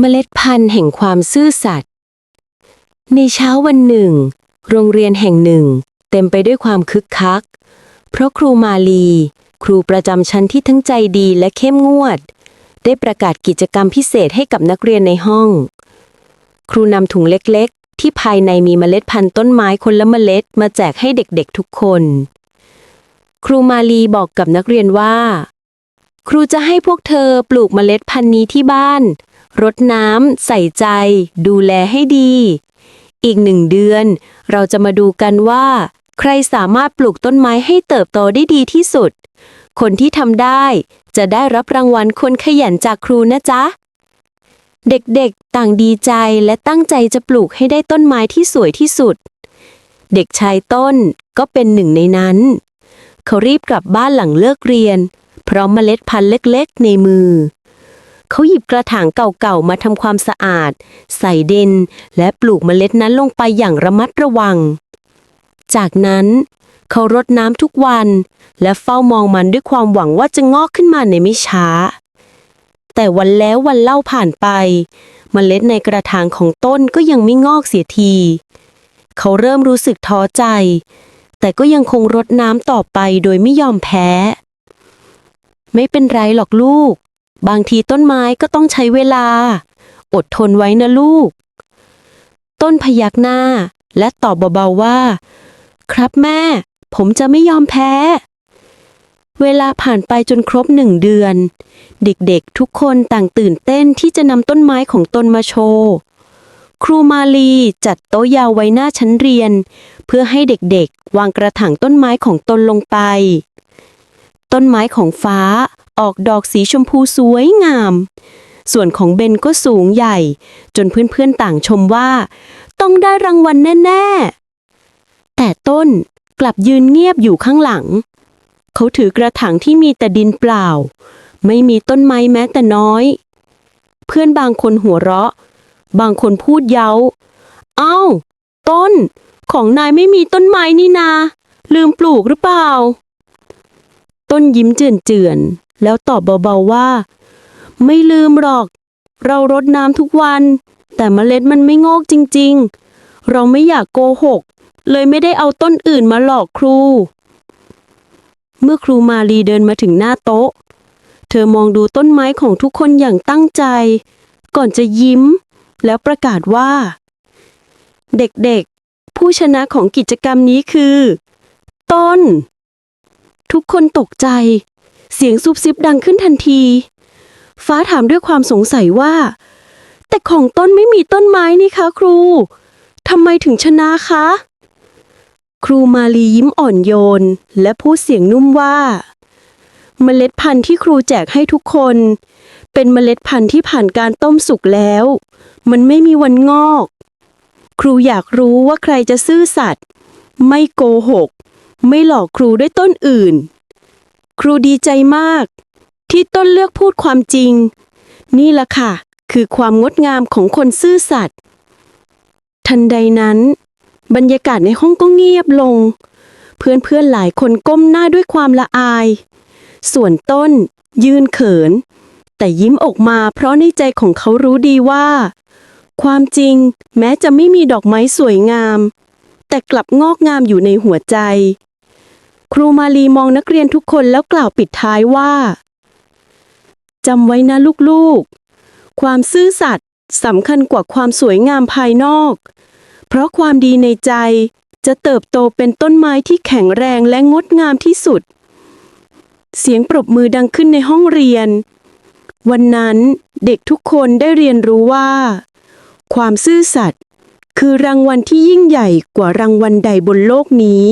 เมล็ดพันธุ์แห่งความซื่อสัตย์ในเช้าวันหนึ่ง โรงเรียนแห่งหนึ่ง เต็มไปด้วยความคึกคัก เพราะครูมาลี ครูประจำชั้นที่ทั้งใจดีและเข้มงวด ได้ประกาศกิจกรรมพิเศษให้กับนักเรียนในห้อง ครูนำถุงเล็กๆ ที่ภายในมีเมล็ดพันธุ์ต้นไม้คนละเมล็ดมาแจกให้เด็กๆทุกคน ครูมาลีบอกกับนักเรียนว่า ครูจะให้พวกเธอปลูกเมล็ดพันธุ์นี้ที่บ้าน รดน้ำใส่ใจ ดูแลให้ดี อีกหนึ่งเดือน เราจะมาดูกันว่า ใครสามารถปลูกต้นไม้ให้เติบโตได้ดีที่สุด คนที่ทำได้จะได้รับรางวัลคนขยันจากครูนะจ๊ะ เด็กๆ ต่างดีใจและตั้งใจจะปลูกให้ได้ต้นไม้ที่สวยที่สุด เด็กชายต้นก็เป็นหนึ่งในนั้น เขารีบกลับบ้านหลังเลิกเรียน พร้อมเมล็ดพันธุ์เล็กๆ ในมือ เขาหยิบกระถางเก่าๆมาทำความสะอาด ใส่ดิน และปลูกเมล็ดนั้นลงไปอย่างระมัดระวัง จากนั้นเขารดน้ำทุกวัน และเฝ้ามองมันด้วยความหวังว่าจะงอกขึ้นมาในไม่ช้า แต่วันแล้ววันเล่าผ่านไป เมล็ดในกระถางของต้นก็ยังไม่งอกเสียที เขาเริ่มรู้สึกท้อใจ แต่ก็ยังคงรดน้ำต่อไปโดยไม่ยอมแพ้ ไม่เป็นไรหรอกลูก บางทีต้นไม้ก็ต้องใช้เวลา อดทนไว้นะลูก ต้นพยักหน้า และตอบเบาๆว่า ครับแม่ ผมจะไม่ยอมแพ้ เวลาผ่านไปจนครบหนึ่งเดือน เด็กๆทุกคนต่างตื่นเต้นที่จะนำต้นไม้ของตนมาโชว์ครูมาลีจัดโต๊ะยาวไว้หน้าชั้นเรียน เพื่อให้เด็กๆ วางกระถางต้นไม้ของตนลงไป ต้นไม้ของฟ้า ออกดอกสีชมพูสวยงาม ส่วนของเบนก็สูงใหญ่ จนเพื่อนๆต่างชมว่า ต้องได้รางวัลแน่ ๆ แต่ต้นกลับยืนเงียบอยู่ข้างหลัง เขาถือกระถางที่มีแต่ดินเปล่า ไม่มีต้นไม้แม้แต่น้อย เพื่อนบางคนหัวเราะ บางคนพูดเย้า เอ้า ต้น ของนายไม่มีต้นไม้นี่นา ลืมปลูกหรือเปล่า ต้นยิ้มเจือนๆ แล้วตอบเบาๆว่า ไม่ลืมหรอก เรารดน้ำทุกวัน แต่เมล็ดมันไม่งอกจริงๆ เราไม่อยากโกหก เลยไม่ได้เอาต้นอื่นมาหลอกครู เมื่อครูมาลีเดินมาถึงหน้าโต๊ะ เธอมองดูต้นไม้ของทุกคนอย่างตั้งใจ ก่อนจะยิ้ม แล้วประกาศว่า เด็กๆ ผู้ชนะของกิจกรรมนี้คือ ต้น ทุกคนตกใจ เสียงซุบซิบดังขึ้นทันที ฟ้าถามด้วยความสงสัยว่า แต่ของต้นไม่มีต้นไม้นี่คะครูทำไมถึงชนะคะ ครูมาลียิ้มอ่อนโยน และพูดเสียงนุ่มว่า เมล็ดพันธุ์ที่ครูแจกให้ทุกคน เป็นเมล็ดพันธุ์ที่ผ่านการต้มสุกแล้ว มันไม่มีวันงอก ครูอยากรู้ว่าใครจะซื่อสัตย์ไม่โกหก ไม่หลอกครูด้วยต้นอื่น ครูดีใจมาก ที่ต้นเลือกพูดความจริง นี่ล่ะค่ะ คือความงดงามของคนซื่อสัตย์ ทันใดนั้น บรรยากาศในห้องก็เงียบลง เพื่อนๆหลายคนก้มหน้าด้วยความละอาย ส่วนต้น ยืนเขิน แต่ยิ้มออกมาเพราะในใจของเขารู้ดีว่า ความจริงแม้จะไม่มีดอกไม้สวยงาม แต่กลับงอกงามอยู่ในหัวใจ ครูมาลีมองนักเรียนทุกคนแล้วกล่าวปิดท้ายว่าจำไว้นะลูกๆ ความซื่อสัตย์สำคัญกว่าความสวยงามภายนอก เพราะความดีในใจจะเติบโตเป็นต้นไม้ที่แข็งแรงและงดงามที่สุด เสียงปรบมือดังขึ้นในห้องเรียน วันนั้นเด็กทุกคนได้เรียนรู้ว่า ความซื่อสัตย์คือรางวัลที่ยิ่งใหญ่กว่ารางวัลใดบนโลกนี้